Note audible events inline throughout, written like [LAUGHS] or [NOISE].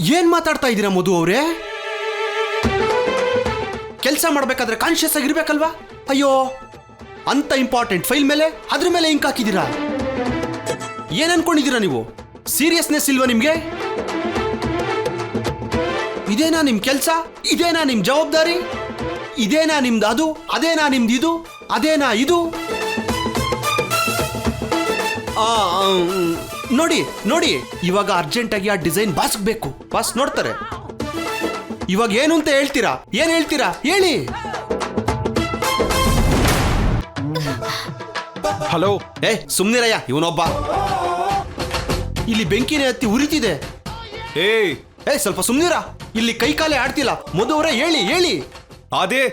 ಏನ್ ಮಾತಾಡ್ತಾ ಇದ್ದೀರಾ ಮಧು ಅವರೇ? ಕೆಲಸ ಮಾಡ್ಬೇಕಾದ್ರೆ ಕಾನ್ಶಿಯಸ್ ಆಗಿರ್ಬೇಕಲ್ವಾ ಅಯ್ಯೋ ಅಂತ ಇಂಪಾರ್ಟೆಂಟ್ ಫೈಲ್ ಮೇಲೆ ಅದ್ರ ಮೇಲೆ ಇಂಕ್ ಹಾಕಿದ್ದೀರಾ? ಏನ್ ಅನ್ಕೊಂಡಿದ್ದೀರಾ ನೀವು? ಸೀರಿಯಸ್ನೆಸ್ ಇಲ್ವಾ ನಿಮ್ಗೆ? ಇದೇನಾ ನಿಮ್ ಕೆಲ್ಸ? ಇದೇನಾ ನಿಮ್ ಜವಾಬ್ದಾರಿ? ಇದೇನಾ ನಿಮ್ದು ಅದು? ಅದೇನಾ ನಿಮ್ದು ಇದು? ಅದೇನಾ ಇದು? ಆ, ನೋಡಿ ನೋಡಿ ಇವಾಗ ಅರ್ಜೆಂಟ್ ಆಗಿ ಆ ಡಿಸೈನ್ ಬಾಸ್ಬೇಕು ಬಾಸ್ ನೋಡ್ತಾರೆ. ಇವಾಗ ಏನು ಅಂತ ಹೇಳ್ತೀರಾ? ಏನ್ ಹೇಳ್ತೀರಾ? ಹೇಳಿ. ಹಲೋ. ಏ ಸುಮ್ನಿರಯ್ಯ ಇವನೊಬ್ಬ. ಇಲ್ಲಿ ಬೆಂಕಿನ ಹತ್ತಿ ಉರಿತಿದೆ. ಏಯ್. ಏ ಸ್ವಲ್ಪ ಸುಮ್ನಿರ. ಇಲ್ಲಿ ಕೈ ಕಾಲೇ ಆಡ್ತಿಲ್ಲ. ಮೊದವರೇ ಹೇಳಿ ಹೇಳಿ. ಅದೇ.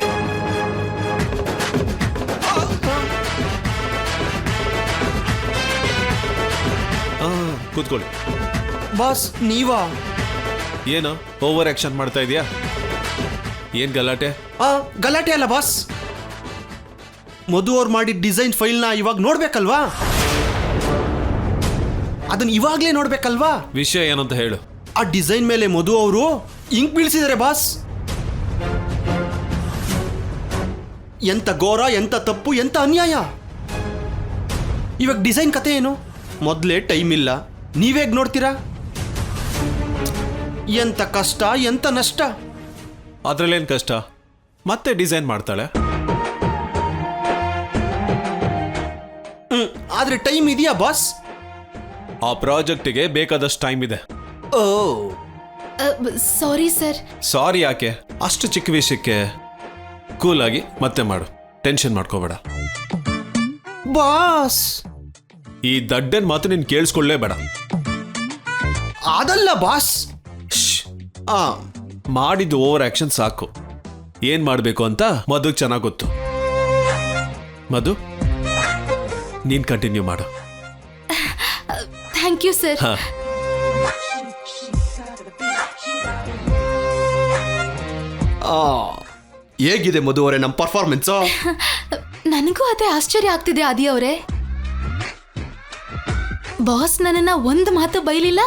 ಕೂತ್ಕೊಳ್ಳಿ. ಬಾಸ್ ನೀವಾ? ಏನು? ಓವರ್ ಆಕ್ಷನ್ ಮಾಡ್ತಾ ಇದೀಯಾ? ಏನ್ ಗಲಾಟೆ? ಆ ಗಲಾಟೆ ಅಲ್ಲ ಬಾಸ್. ಮಧು ಅವ್ರು ಮಾಡಿದ ಡಿಸೈನ್ ಫೈಲ್ನ ಇವಾಗ ನೋಡ್ಬೇಕಲ್ವಾ? ಅದನ್ನ ಇವಾಗ್ಲೇ ನೋಡ್ಬೇಕಲ್ವಾ? ವಿಷಯ ಏನಂತ ಹೇಳು. ಆ ಡಿಸೈನ್ ಮೇಲೆ ಮಧು ಅವರು ಇಂಕ್ ಬೀಳ್ಸಿದ್ದಾರೆ ಬಾಸ್. ಎಂತ ಘೋರ ಎಂತ ತಪ್ಪು ಎಂತ ಅನ್ಯಾಯ? ಇವಾಗ ಡಿಸೈನ್ ಕತೆ ಏನು? ಮೊದಲೇ ಟೈಮ್ ಇಲ್ಲ. ನೀವೇಗ್ ನೋಡ್ತೀರಾ? ಎಂತ ಕಷ್ಟ ಎಂತ ನಷ್ಟ? ಅದ್ರಲ್ಲೇನ್ ಕಷ್ಟ? ಮತ್ತೆ ಡಿಸೈನ್ ಮಾಡ್ತಾಳೆ. ಹ್ಮ್ ಆದ್ರೆ ಟೈಮ್ ಇದೆಯಾ ಬಾಸ್? ಆ ಪ್ರಾಜೆಕ್ಟಿಗೆ ಬೇಕಾದಷ್ಟು ಟೈಮ್ ಇದೆ. ಓ. Sorry sir. ಸಾರಿ ಯಾಕೆ? ಅಷ್ಟು ಚಿಕ್ಕ ವಿಷಯಕ್ಕೆ ಕೂಲ್ ಆಗಿ ಮತ್ತೆ ಮಾಡು. ಟೆನ್ಷನ್ ಮಾಡ್ಕೋಬೇಡ. ಬಾಸ್! ಈ ದಡ್ಡನ್ ಮಾತು ನೀನ್ ಕೇಳಿಸ್ಕೊಳ್ಳೇಬೇಡ. ಅದಲ್ಲ ಬಾಸ್. ಆ ಮಾಡಿದ್ದು ಓವರ್ ಆಕ್ಷನ್ ಸಾಕು. ಏನ್ ಮಾಡ್ಬೇಕು ಅಂತ ಮಧು ಚೆನ್ನಾಗ್ ಗೊತ್ತು. ಮಧು ನೀನ್ ಕಂಟಿನ್ಯೂ ಮಾಡು. Thank you sir. ಹಾ. ಆ, ಹೇಗಿದೆ ಮಧು ಅವರೇ ನಮ್ಮ ಪರ್ಫಾರ್ಮೆನ್ಸ್ [LAUGHS] ನನಗೂ ಅದೇ ಆಶ್ಚರ್ಯ ಆಗ್ತಿದೆ ಆದಿ ಅವರೇ. ಬಾಸ್ ನನ್ನನ್ನ ಒಂದು ಮಾತು ಬೈಲಿಲ್ಲ?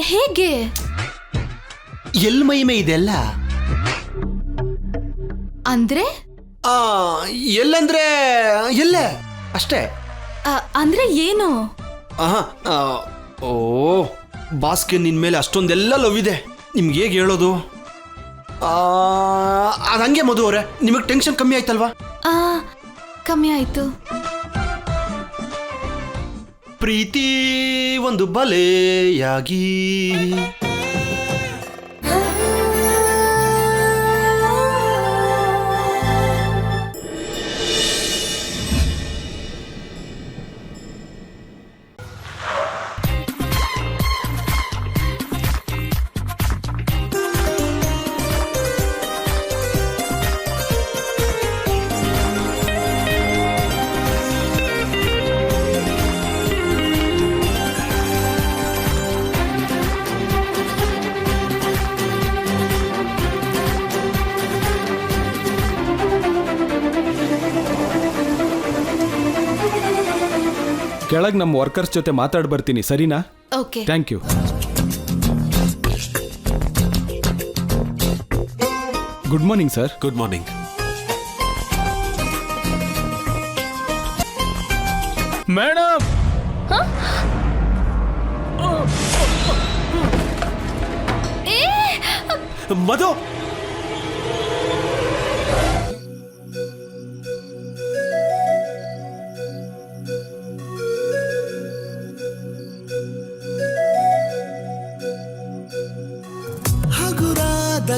ಹೇಗೆ? ಎಲ್ ಮಹಿಮೆ ಇದೆಲ್ಲ? ಅಂದ್ರೆ? ಆ, ಎಲ್ಲಂದ್ರೆ ಎಲ್ಲೇ. ಅಷ್ಟೇ. ಆ, ಅಂದ್ರೆ ಏನು? ಆಹಾ, ಆ, ಓ ಬಾಸ್ಗೆ ನಿನ್ ಮೇಲೆ ಅಷ್ಟೊಂದೆಲ್ಲ ಲವ್ ಇದೆ ನಿಮ್ಗೆ ಹೇಗೆ ಹೇಳೋದು? ಆ, ಅದ್ ಹಂಗೆ ಮಧು ಅವರೇ ನಿಮಗೆ ಟೆನ್ಷನ್ ಕಮ್ಮಿ ಆಯ್ತಲ್ವಾ? ಆ ಕಮ್ಮಿ ಆಯ್ತು. ಪ್ರೀತಿ ಒಂದು ಬಲೆಯಾಗಿ. ಕೆಳಗೆ ನಮ್ಮ ವರ್ಕರ್ಸ್ ಜೊತೆ ಮಾತಾಡಿ ಬರ್ತೀನಿ ಸರಿನಾ? Okay thank you good morning sir good morning madam Madhu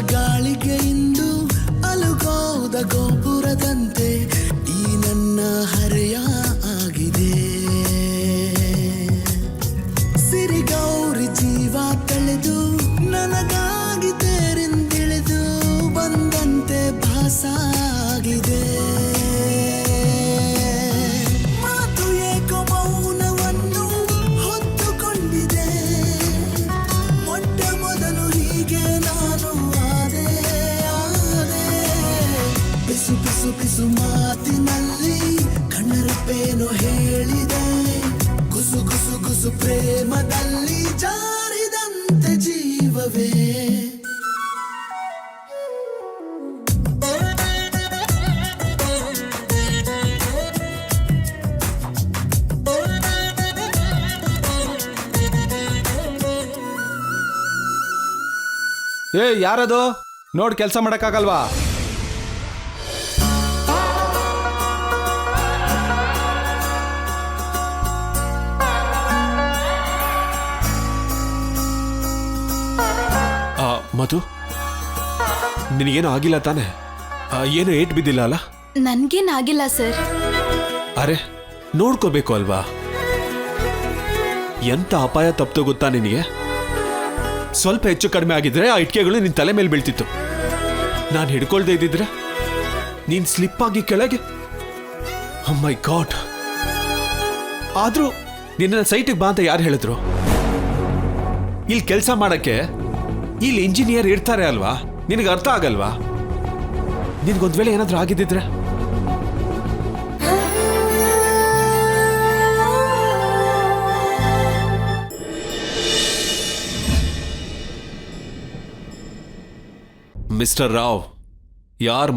ಗಾಳಿಗೆ ಇಂದು ಅಲುಗೋದ ಗೋಪುರದಂತೆ ಪಿಸು ಪಿಸು ಮಾತಿನಲ್ಲಿ ಕಣ್ಣರಪ್ಪೇನು ಹೇಳಿದೆ. ಗುಸು ಗುಸು ಗುಸು ಪ್ರೇಮದಲ್ಲಿ ಜಾರಿದಂತೆ ಜೀವವೇ. ಏ ಯಾರದು? ನೋಡ್ ಕೆಲಸ ಮಾಡಕ್ಕಾಗಲ್ವಾ? ಮಧು ನಿನಗೇನು ಆಗಿಲ್ಲ ತಾನೆ? ಏನು ಏಟ್ ಬಿದ್ದಿಲ್ಲ ಅಲ್ಲ? ನನ್ಗೇನಾಗಿಲ್ಲ ಸರ್. ಅರೆ ನೋಡ್ಕೋಬೇಕು ಅಲ್ವಾ? ಎಂತ ಅಪಾಯ ತಪ್ತು ಗೊತ್ತಾ ನಿನಗೆ? ಸ್ವಲ್ಪ ಹೆಚ್ಚು ಕಡಿಮೆ ಆಗಿದ್ರೆ ಆ ಇಟ್ಕೆಗಳು ನಿನ್ ತಲೆ ಮೇಲೆ ಬೀಳ್ತಿತ್ತು. ನಾನು ಹಿಡ್ಕೊಳ್ದೆ ಇದ್ದಿದ್ರೆ ನೀನ್ ಸ್ಲಿಪ್ ಆಗಿ ಕೆಳಗೆ ಮೈ ಗಾಡ್ ಆದ್ರೂ ನಿನ್ನ ಸೈಟಿಗೆ ಬಾ ಅಂತ ಯಾರು ಹೇಳಿದ್ರು? ಇಲ್ಲಿ ಕೆಲಸ ಮಾಡಕ್ಕೆ ಇಲ್ಲಿ ಇಂಜಿನಿಯರ್ ಇರ್ತಾರೆ ಅಲ್ವಾ? ನಿನಗೆ ಅರ್ಥ ಆಗಲ್ವಾ? ನಿನ್ಗೊಂದ್ ವೇಳೆ ಏನಾದ್ರೂ ಆಗಿದ್ದಿದ್ರೆ? ಮಿಸ್ಟರ್ ರಾವ್ ಯಾರ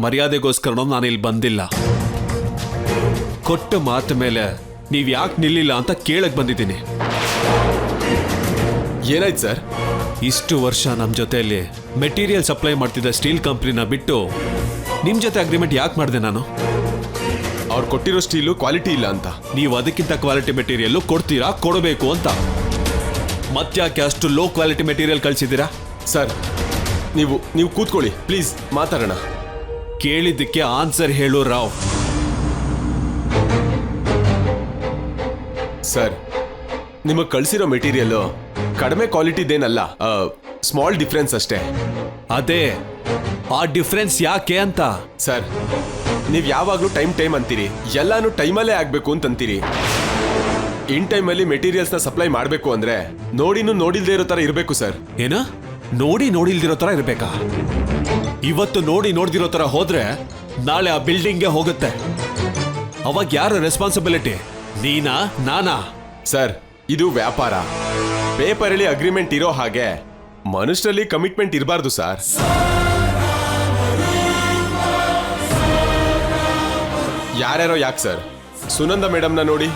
ನಾನು ಇಲ್ಲಿ ಬಂದಿಲ್ಲ. ಕೊಟ್ಟ ಮಾತು ಮೇಲೆ ನೀವು ಯಾಕೆ ನಿಲ್ಲಿಲ್ಲ ಅಂತ ಕೇಳಕ್ ಬಂದಿದ್ದೀನಿ. ಏನಾಯ್ತು ಸರ್? ಇಷ್ಟು ವರ್ಷ ನಮ್ಮ ಜೊತೆಯಲ್ಲಿ ಮೆಟೀರಿಯಲ್ ಸಪ್ಲೈ ಮಾಡ್ತಿದ್ದ ಸ್ಟೀಲ್ ಕಂಪ್ನಿನ ಬಿಟ್ಟು ನಿಮ್ಮ ಜೊತೆ ಅಗ್ರಿಮೆಂಟ್ ಯಾಕೆ ಮಾಡಿದೆ ನಾನು? ಅವ್ರು ಕೊಟ್ಟಿರೋ ಸ್ಟೀಲು ಕ್ವಾಲಿಟಿ ಇಲ್ಲ ಅಂತ. ನೀವು ಅದಕ್ಕಿಂತ ಕ್ವಾಲಿಟಿ ಮೆಟೀರಿಯಲ್ಲು ಕೊಡ್ತೀರಾ ಕೊಡಬೇಕು ಅಂತ. ಮತ್ತ್ಯಾಕೆ ಅಷ್ಟು ಲೋ ಕ್ವಾಲಿಟಿ ಮೆಟೀರಿಯಲ್ ಕಳಿಸಿದ್ದೀರಾ? ಸರ್ ನೀವು ನೀವು ಕೂತ್ಕೊಳ್ಳಿ ಪ್ಲೀಸ್ ಮಾತಾಡೋಣ. ಕೇಳಿದ್ದಕ್ಕೆ ಆನ್ಸರ್ ಹೇಳು ರಾವ್. ಸರ್ ನಿಮಗೆ ಕಳಿಸಿರೋ ಮೆಟೀರಿಯಲ್ಲು ಕಡಿಮೆ ಕ್ವಾಲಿಟಿದೇನಲ್ಲ ಸ್ಮಾಲ್ ಡಿಫ್ರೆನ್ಸ್ ಅಷ್ಟೇ. ಅದೇ ಆ ಡಿಫ್ರೆನ್ಸ್ ಯಾಕೆ ಅಂತ? ಸರ್ ನೀವು ಯಾವಾಗಲೂ ಟೈಮ್ ಟೈಮ್ ಅಂತೀರಿ ಎಲ್ಲಾನು ಟೈಮಲ್ಲೇ ಆಗಬೇಕು ಅಂತಂತೀರಿ. ಇನ್ ಟೈಮಲ್ಲಿ ಮೆಟೀರಿಯಲ್ಸ್ನ ಸಪ್ಲೈ ಮಾಡಬೇಕು ಅಂದ್ರೆ ನೋಡಿನೂ ನೋಡಿಲ್ದೇ ಇರೋ ಥರ ಇರಬೇಕು ಸರ್. ಏನ? ನೋಡಿ ನೋಡಿಲ್ದಿರೋ ತರ ಇರಬೇಕಾ? ಇವತ್ತು ನೋಡಿ ನೋಡ್ದಿರೋ ತರ ಹೋದ್ರೆ ನಾಳೆ ಆ ಬಿಲ್ಡಿಂಗ್ಗೆ ಹೋಗುತ್ತೆ. ಅವಾಗ ಯಾರ ರೆಸ್ಪಾನ್ಸಿಬಿಲಿಟಿ ನೀನಾ ನಾನಾ? ಸರ್ ಇದು ವ್ಯಾಪಾರ. ಪೇಪರಲ್ಲಿ ಅಗ್ರಿಮೆಂಟ್ ಇರೋ ಹಾಗೆ ಮನುಷ್ಯರಲ್ಲಿ ಕಮಿಟ್ಮೆಂಟ್ ಇರಬಾರ್ದು ಸರ್. ಯಾರ್ಯಾರೋ ಯಾಕೆ ಸರ್? ಸುನಂದ ಮೇಡಮ್ನ ನೋಡಿ.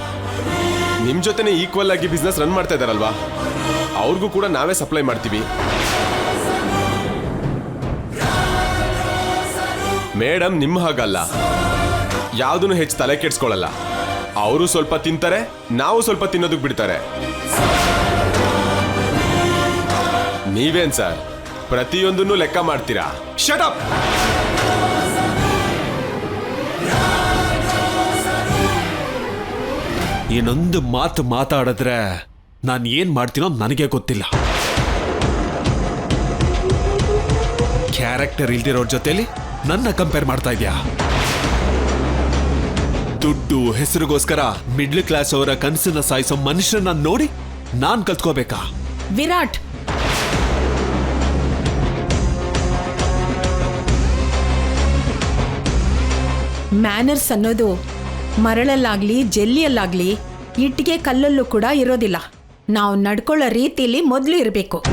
ನಿಮ್ ಜೊತೆನೆ ಈಕ್ವಲ್ ಆಗಿ ಬಿಸ್ನೆಸ್ ರನ್ ಮಾಡ್ತಾ ಇದಾರಲ್ವಾ? ಅವ್ರಿಗೂ ಕೂಡ ನಾವೇ ಸಪ್ಲೈ ಮಾಡ್ತೀವಿ. ಮೇಡಮ್ ನಿಮ್ಮ ಹಾಗಲ್ಲ. ಯಾವುದನ್ನು ಹೆಚ್ಚು ತಲೆ ಕೆಡ್ಸ್ಕೊಳ್ಳಲ್ಲ ಅವರು ಸ್ವಲ್ಪ ತಿಂತಾರೆ, ನಾವು ಸ್ವಲ್ಪ ತಿನ್ನೋದಕ್ಕೆ ಬಿಡ್ತಾರೆ. ನೀವೇನ್ ಸರ್? ಪ್ರತಿಯೊಂದನ್ನು ಲೆಕ್ಕ ಮಾಡ್ತೀರಾ? ಶಟ್ ಅಪ್ ಇನ್ನೊಂದು ಮಾತು ಮಾತಾಡಿದ್ರೆ ನಾನು ಏನ್ ಮಾಡ್ತೀನೋ ನನಗೆ ಗೊತ್ತಿಲ್ಲ. ಕ್ಯಾರೆಕ್ಟರ್ ಇಲ್ದಿರೋರ್ ಜೊತೆಲಿ ನನ್ನ ಕಂಪೇರ್ ಮಾಡ್ತಾ ಇದೆಯಾ? ದುಡ್ಡು ಹೆಸರಿಗೋಸ್ಕರ ಮಿಡ್ಲ್ ಕ್ಲಾಸ್ ಅವರ ಕನಸನ್ನ ಸಾಯಿಸೋ ಮನುಷ್ಯನ ನೋಡಿ ನಾನ್ ಕಲ್ತ್ಕೋಬೇಕಾ? ವಿರಾಟ್ ಮ್ಯಾನರ್ಸ್ ಅನ್ನೋದು ಮರಳಲ್ಲಾಗ್ಲಿ, ಜೆಲ್ಲಿಯಲ್ಲಾಗ್ಲಿ, ಇಟ್ಟಿಗೆ ಕಲ್ಲಲ್ಲೂ ಕೂಡ ಇರೋದಿಲ್ಲ. ನಾವು ನಡ್ಕೊಳ್ಳೋ ರೀತಿಯಲ್ಲಿ ಮೊದಲು ಇರಬೇಕು.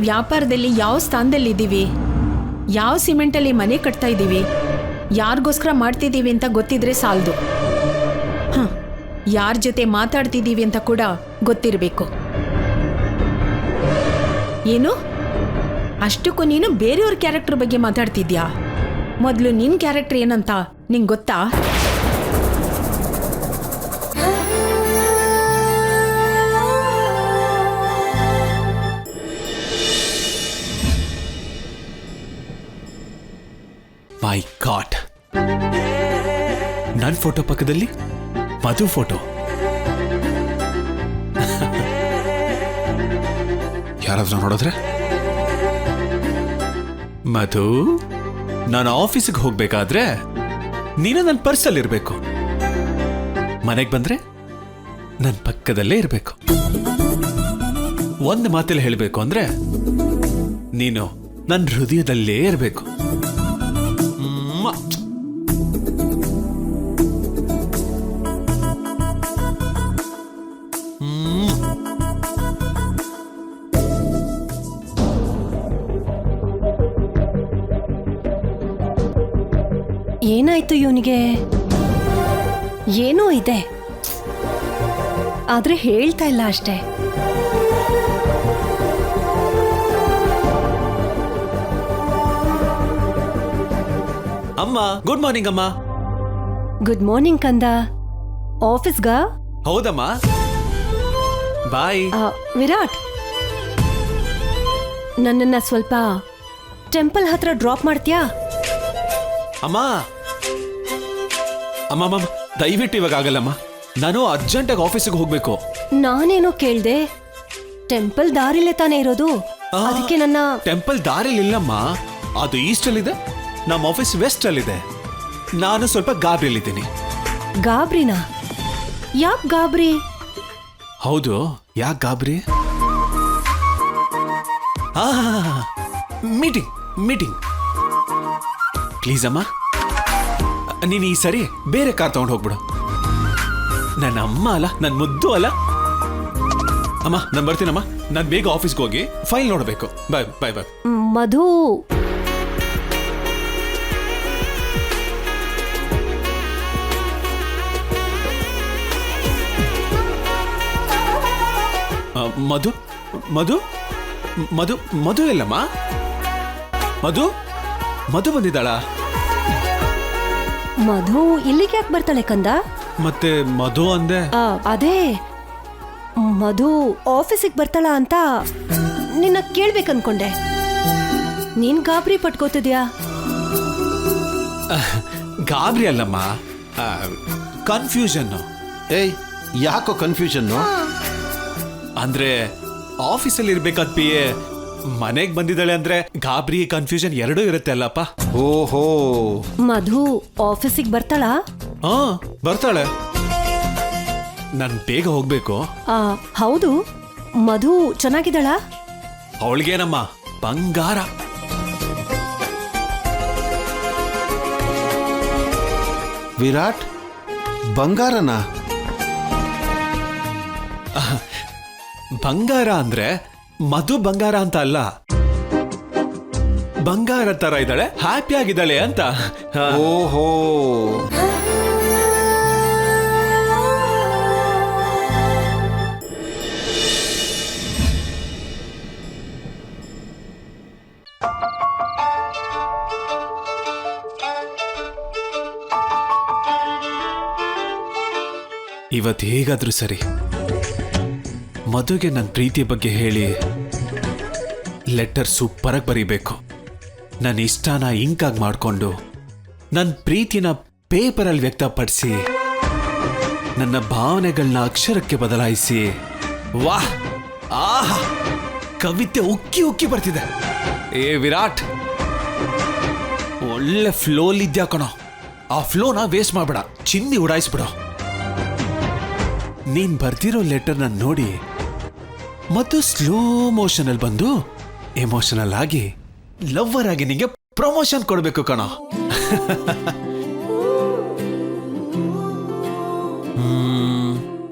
ವ್ಯಾಪಾರದಲ್ಲಿ ಯಾವ ಸ್ಥಾನದಲ್ಲಿದ್ದೀವಿ? ಯಾವ ಸಿಮೆಂಟಲ್ಲಿ ಮನೆ ಕಟ್ತಾ ಇದ್ದೀವಿ ಯಾರಿಗೋಸ್ಕರ ಮಾಡ್ತಿದ್ದೀವಿ ಅಂತ ಗೊತ್ತಿದ್ರೆ ಸಾಲದು. ಹಾಂ ಯಾರ ಜೊತೆ ಮಾತಾಡ್ತಿದ್ದೀವಿ ಅಂತ ಕೂಡ ಗೊತ್ತಿರಬೇಕು. ಏನು? ಅಷ್ಟಕ್ಕೂ ನೀನು ಬೇರೆಯವ್ರ ಕ್ಯಾರೆಕ್ಟರ್ ಬಗ್ಗೆ ಮಾತಾಡ್ತಿದ್ಯಾ? ಮೊದಲು ನಿನ್ ಕ್ಯಾರೆಕ್ಟರ್ ಏನಂತ ನಿಂಗ್ ಗೊತ್ತಾ? ಮೈ ಗಾಡ್ ನನ್ ಫೋಟೋ ಪಕ್ಕದಲ್ಲಿ ಮಧು ಫೋಟೋ. ಯಾರಾದ್ರೂ ನೋಡಿದ್ರೆ? ಮಧು? ನಾನು ಆಫೀಸಿಗೆ ಹೋಗ್ಬೇಕಾದ್ರೆ ನೀನು ನನ್ನ ಪರ್ಸಲ್ಲಿ ಇರಬೇಕು. ಮನೆಗೆ ಬಂದ್ರೆ ನನ್ನ ಪಕ್ಕದಲ್ಲೇ ಇರಬೇಕು. ಒಂದು ಮಾತಲ್ಲಿ ಹೇಳಬೇಕು ಅಂದ್ರೆ ನೀನು ನನ್ನ ಹೃದಯದಲ್ಲೇ ಇರಬೇಕು. ಇದೆ. ಆದ್ರೆ ಹೇಳ್ತಾ ಇಲ್ಲ ಅಷ್ಟೇ. ಅಮ್ಮ ಗುಡ್ ಮಾರ್ನಿಂಗ್ ಅಮ್ಮ. ಗುಡ್ ಮಾರ್ನಿಂಗ್ ಕಂದ. ಆಫೀಸ್ಗ ಹೌದಮ್ಮ. ಬಾಯ್ ಆ, ವಿರಾಟ್. ನನ್ನನ್ನ ಸ್ವಲ್ಪ ಟೆಂಪಲ್ ಹತ್ರ ಡ್ರಾಪ್ ಮಾಡ್ತೀಯಾ? ಅಮ್ಮ. ಅಮ್ಮ ಅಮ್ಮ ದಯವಿಟ್ಟು ಇವಾಗ ಆಗಲ್ಲಮ್ಮ. ನಾನು ಅರ್ಜೆಂಟಾಗಿ ಆಫೀಸಿಗೆ ಹೋಗ್ಬೇಕು. ನಾನೇನೋ ಕೇಳ್ದೆ ಟೆಂಪಲ್ ದಾರಿಲೇ ತಾನೇ ಇರೋದು. ಆ. ಅದಕ್ಕೆ ನನ್ನ ಟೆಂಪಲ್ ದಾರಿಲಿ ಇಲ್ಲಮ್ಮ. ಅದು ಈಸ್ಟ್ ಅಲ್ಲಿದೆ ನಮ್ಮ ಆಫೀಸ್ ವೆಸ್ಟ್ ಅಲ್ಲಿದೆ ನಾನು ಸ್ವಲ್ಪ ಗಾಬರಿಯಲ್ಲಿದ್ದೀನಿ. ಗಾಬ್ರಿನಾ? ಯಾಕ್ ಗಾಬ್ರಿ? ಹೌದು ಯಾಕೆ ಗಾಬ್ರಿ? Meeting meeting. ಪ್ಲೀಸ್ ಅಮ್ಮ. ನೀನು ಈ ಸರಿ ಬೇರೆ ಕಾರ್ ತಗೊಂಡು ಹೋಗ್ಬಿಡು. ನನ್ನ ಅಮ್ಮ ಅಲ್ಲ ನನ್ನ ಮುದ್ದು ಅಲ್ಲ. ಅಮ್ಮ ನಾನು ಬರ್ತೀನಮ್ಮ. ನಾನು ಬೇಗ ಆಫೀಸ್ಗೆ ಹೋಗಿ ಫೈಲ್ ನೋಡಬೇಕು. ಬಾಯ್ ಬಾಯ್ ಬಾಯ್. ಮಧು. ಆ, ಮಧು ಮಧು ಮಧು ಮಧು ಎಲ್ಲಮ್ಮ? ಮಧು ಮಧು ಬಂದಿದ್ದಾಳ? ಮಧು ಇಲ್ಲಿಗೆ ಯಾಕೆ ಬರ್ತಾಳೆ ಕಂದ? ಮತ್ತೆ ಮಧು ಅಂದೆ? ಆ, ಅದೇ. ಮಧು ಆಫೀಸಿಗೆ ಬರ್ತಾಳ ಅಂತ ನಿನ್ನ ಕೇಳ್ಬೇಕನ್ಕೊಂಡೆ ನೀನ್ ಗಾಬರಿ ಪಟ್ಕೋತಿದ್ಯಾ? ಗಾಬರಿ ಅಲ್ಲಮ್ಮ. ಕನ್ಫ್ಯೂಷನ್ ಏಯ್ ಯಾಕೋ ಕನ್ಫ್ಯೂಷನ್ನು ಅಂದ್ರೆ ಆಫೀಸಲ್ಲಿ ಇರ್ಬೇಕಾದ ಪಿ ಎ ಮನೆಗೆ ಬಂದಿದ್ದಾಳೆ ಅಂದ್ರೆ ಗಾಬರಿ ಕನ್ಫ್ಯೂಷನ್ ಎರಡೂ ಇರುತ್ತೆ ಅಲ್ಲಪ್ಪ. ಓಹೋ. ಮಧು ಆಫೀಸಿಗೆ ಬರ್ತಾಳಾ? ಹಾ ಬರ್ತಾಳೆ. ನನ್ ಬೇಗ ಹೋಗ್ಬೇಕು. ಆ, ಹೌದು. ಮಧು ಚೆನ್ನಾಗಿದ್ದಾಳಾ? ಅವಳಿಗೇನಮ್ಮ ಬಂಗಾರ. ವಿರಾಟ್ ಬಂಗಾರನ? ಬಂಗಾರ ಅಂದ್ರೆ ಮಧು ಬಂಗಾರ ಅಂತ ಅಲ್ಲ? ಬಂಗಾರ ತರ ಇದ್ದಾಳೆ ಹ್ಯಾಪಿ ಆಗಿದ್ದಾಳೆ ಅಂತ. ಹಾ. ಓಹೋ. ಇವತ್ತು ಹೇಗಾದ್ರೂ ಸರಿ. ಮಧುಗೆ ನನ್ನ ಪ್ರೀತಿಯ ಬಗ್ಗೆ ಹೇಳಿ ಲೆಟರ್ ಸೂಪರಾಗಿ ಬರೀಬೇಕು. ನನ್ನ ಇಷ್ಟನ ಇಂಕಾಗಿ ಮಾಡಿಕೊಂಡು ನನ್ನ ಪ್ರೀತಿನ ಪೇಪರಲ್ಲಿ ವ್ಯಕ್ತಪಡಿಸಿ ನನ್ನ ಭಾವನೆಗಳನ್ನ ಅಕ್ಷರಕ್ಕೆ ಬದಲಾಯಿಸಿ. ವಾಹ್! ಆಹಾ! ಕವಿತೆ ಉಕ್ಕಿ ಉಕ್ಕಿ ಬರ್ತಿದೆ. ಏ ವಿರಾಟ್! ಒಳ್ಳೆ ಫ್ಲೋಲಿದ್ಯಾ ಕಣೋ. ಆ ಫ್ಲೋನ ವೇಸ್ಟ್ ಮಾಡ್ಬೇಡ. ಚಿನ್ನಿ ಉಡಾಯಿಸ್ಬಿಡೋ. ನೀನ್ ಬರ್ತಿರೋ ಲೆಟರ್ನ ನೋಡಿ ಮತ್ತು ಸ್ಲೋ ಮೋಷನ್ ಅಲ್ಲಿ ಬಂದು ಎಮೋಷನಲ್ ಆಗಿ ಲವ್ವರ್ ಆಗಿ ನಿಮಗೆ ಪ್ರಮೋಷನ್ ಕೊಡಬೇಕು ಕಣ.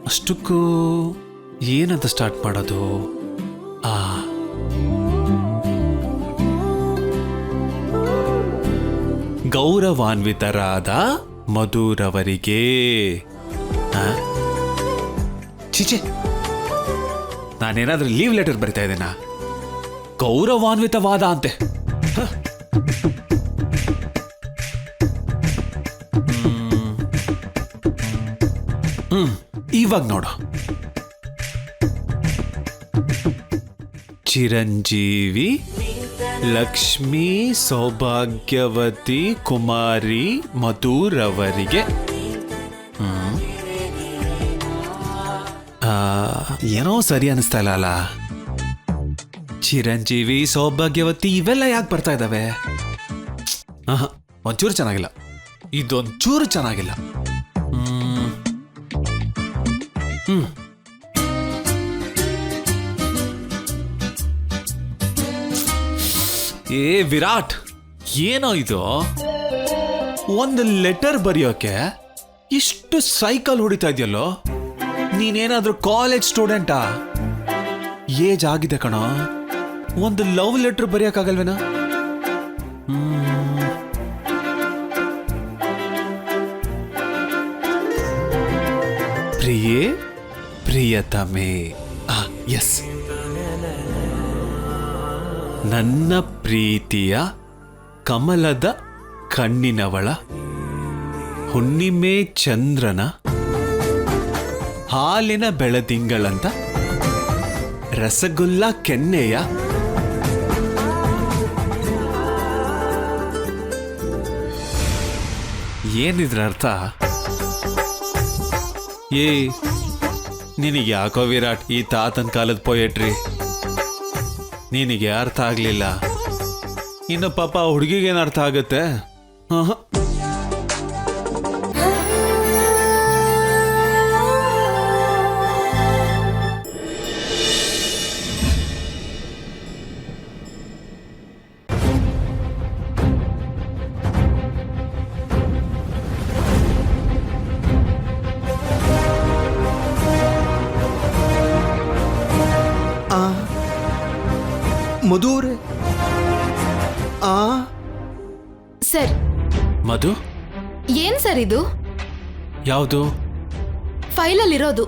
ಅಷ್ಟಕ್ಕೂ ಏನಂತ ಸ್ಟಾರ್ಟ್ ಮಾಡೋದು? ಆ, ಗೌರವಾನ್ವಿತರಾದ ಮಧುರವರಿಗೆ? ಚಿಚೆ ನಾನೇನಾದ್ರೂ ಲೀವ್ ಲೆಟರ್ ಬರಿತಾ ಇದ್ದೇನಾ? ಗೌರವಾನ್ವಿತವಾದ ಅಂತೆ. ಹ್ಮ್. ಹ್ಮ್. ಇವಾಗ ನೋಡು. ಚಿರಂಜೀವಿ ಲಕ್ಷ್ಮೀ ಸೌಭಾಗ್ಯವತಿ ಕುಮಾರಿ ಮಧುರವರಿಗೆ. ಆ, ಏನೋ ಸರಿ ಅನಿಸ್ತಾ ಇಲ್ಲ ಅಲ್ಲ? ಚಿರಂಜೀವಿ ಸೌಭಾಗ್ಯವತಿ ಇವೆಲ್ಲ ಯಾಕೆ ಬರ್ತಾ ಇದ್ದಾವೆ ಆಹಾ, ಒಂಚೂರು ಚೆನ್ನಾಗಿಲ್ಲ. ಇದೊಂಚೂರು ಚೆನ್ನಾಗಿಲ್ಲ. ಹ್ಞೂ. ಏ ವಿರಾಟ್! ಏನೋ ಇದು? ಒಂದು ಲೆಟರ್ ಬರೆಯೋಕೆ ಇಷ್ಟು ಸೈಕಲ್ ಹೊಡಿತಾ ಇದೆಯಲ್ಲೋ? ನೀನೇನಾದ್ರೂ ಕಾಲೇಜ್ ಸ್ಟೂಡೆಂಟಾ ಏಜ್ ಆಗಿದೆ ಕಣ. ಒಂದು ಲವ್ ಲೆಟರ್ ಬರೆಯಕ್ಕಾಗಲ್ವೇನ? ಪ್ರಿಯೇ, ಪ್ರಿಯತಮೆ. ಆ ಎಸ್ ನನ್ನ ಪ್ರೀತಿಯ ಕಮಲದ ಕಣ್ಣಿನವಳ ಹುಣ್ಣಿಮೆ ಚಂದ್ರನ ಹಾಲಿನ ಬೆಳದಿಂಗಳಂತ, ರಸಗುಲ್ಲ ಕೆನ್ನೆಯ, ಏನಿದ್ರ ಅರ್ಥ? ಏ, ನಿನಗೆ ಯಾಕೋ ವಿರಾಟ್ ಈ ತಾತನ ಕಾಲದ ಪೊಯೆಟ್ರಿ? ನಿನಗೆ ಅರ್ಥ ಆಗ್ಲಿಲ್ಲ. ಇನ್ನು ಪಾಪ ಹುಡುಗಿಗೇನು ಅರ್ಥ ಆಗುತ್ತೆ? ಆಹಾ. ಮಧು ಅವರೇ ಆ? ಸರ್. ಮಧು? ಏನ್ ಸರ್ ಇದು? ಯಾವುದು? ಫೈಲಲ್ಲಿರೋದು.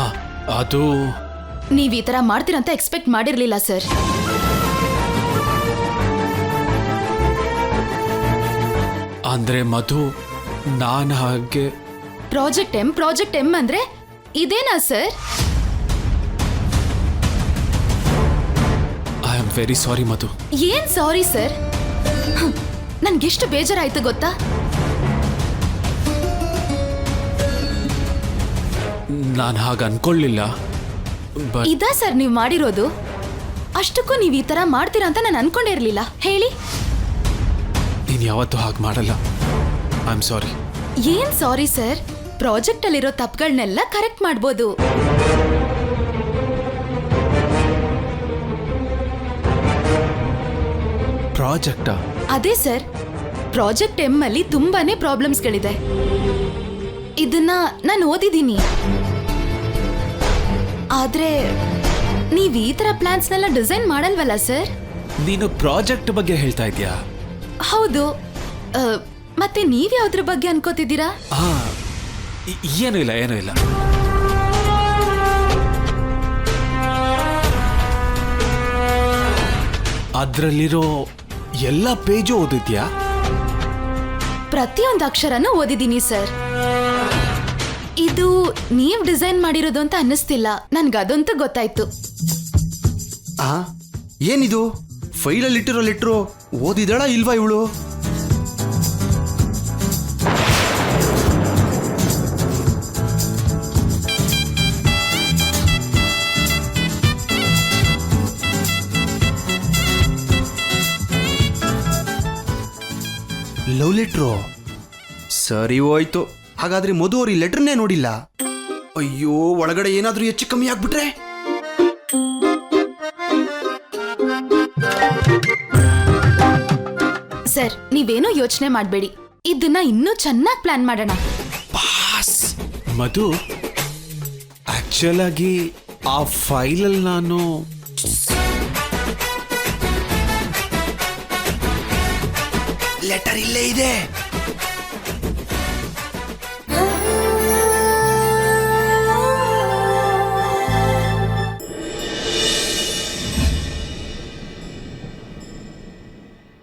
ಆ ಅದು ನೀವ್ ಈ ತರ ಮಾಡ್ತೀರಂತ ಎಕ್ಸ್ಪೆಕ್ಟ್ ಮಾಡಿರ್ಲಿಲ್ಲ ಸರ್. ಅಂದ್ರೆ ಮಧು ನಾನು ಹಾಗೆ ಪ್ರಾಜೆಕ್ಟ್ ಎಂ ಪ್ರಾಜೆಕ್ಟ್ ಎಂ ಅಂದ್ರೆ ಇದೇನಾ sir I am very sorry Madhu ಏನ್ ಸಾರಿ ಸರ್ ನನ್ಗೆಷ್ಟು ಬೇಜಾರಾಯ್ತು ಗೊತ್ತಾ? ನಾನು ಹಾಗೆ ಅನ್ಕೊಳ್ಳಿಲ್ಲ ಬಟ್ ಇದಾ ಸರ್ ನೀವು ಮಾಡಿರೋದು? ಅಷ್ಟಕ್ಕೂ ನೀವು ಈ ತರ ಮಾಡ್ತೀರಾ ಅಂತ ನಾನು ಅನ್ಕೊಂಡೇ ಇರಲಿಲ್ಲ. ಹೇಳಿ. ನೀನು ಯಾವತ್ತೂ ಹಾಗೆ ಮಾಡಲ್ಲ. ಐ ಆಮ್ ಸಾರಿ ಏನ್ ಸಾರಿ ಸರ್ ಪ್ರಾಜೆಕ್ಟ್ ಅಲ್ಲಿರೋ ತಪ್ಪುಗಳನ್ನೆಲ್ಲ ಕರೆಕ್ಟ್ ಮಾಡ್ಬೋದು. ಪ್ರಾಜೆಕ್ಟಾ? ಅದೇ ಸರ್. ಪ್ರಾಜೆಕ್ಟ್ ಎಂ ಅಲ್ಲಿ ತುಂಬಾನೇ ಪ್ರಾಬ್ಲಮ್ಸ್ಗಳಿದೆ. ಇದನ್ನ ನಾನು ಓದಿದ್ದೀನಿ. ಆದ್ರೆ ನೀವ್ ಈ ತರ ಪ್ಲಾನ್ಸ್ನೆಲ್ಲ ಡಿಸೈನ್ ಮಾಡಲ್ವಲ್ಲ ಸರ್? ನೀನು ಪ್ರಾಜೆಕ್ಟ್ ಬಗ್ಗೆ ಹೇಳ್ತಾ ಇದೀಯಾ ಹೌದು. ಆ, ಮತ್ತೆ ನೀವ್ ಯಾವ್ದ್ರ ಬಗ್ಗೆ ಅನ್ಕೋತಿದ್ದೀರಾ? ಹಾ. ಏನೂ ಇಲ್ಲ ಏನೂ ಇಲ್ಲ. ಅದರಲ್ಲಿರೋ ಎಲ್ಲ ಪೇಜು ಓದಿದ್ಯಾ? ಪ್ರತಿಯೊಂದು ಅಕ್ಷರನೂ ಓದಿದ್ದೀನಿ ಸರ್. ಇದು ನೀವು ಡಿಸೈನ್ ಮಾಡಿರೋದು ಅಂತ ಅನ್ನಿಸ್ತಿಲ್ಲ. ನನ್ಗದಂತೂ ಗೊತ್ತಾಯ್ತು. ಆ? ಏನಿದು? ಫೈಲಲ್ಲಿಟ್ಟಿರೋ ಲೆಟ್ರು ಓದಿದಳ ಇಲ್ವಾ ಇವಳು? ಲವ್ ಲೆಟ್ರು ಸರಿ ಹೋಯ್ತು. ಹಾಗಾದ್ರೆ ಮಧು ಅವ್ರ ಈ ಲೆಟ್ರನ್ನೇ ನೋಡಿಲ್ಲ. ಅಯ್ಯೋ ಒಳಗಡೆ ಏನಾದ್ರೂ ಹೆಚ್ಚು ಕಮ್ಮಿ ಆಗ್ಬಿಟ್ರೆ? ಸರ್ ನೀವೇನೋ ಯೋಚನೆ ಮಾಡಬೇಡಿ. ಇದನ್ನ ಇನ್ನೂ ಚೆನ್ನಾಗಿ ಪ್ಲಾನ್ ಮಾಡೋಣ. ಪಾಸ್ ಮಧು ಆಕ್ಚುಲ್ ಆಗಿ ಆ ಫೈಲಲ್ಲಿ ನಾನು ಲೆಟರ್ ಇಲ್ಲೇ ಇದೆ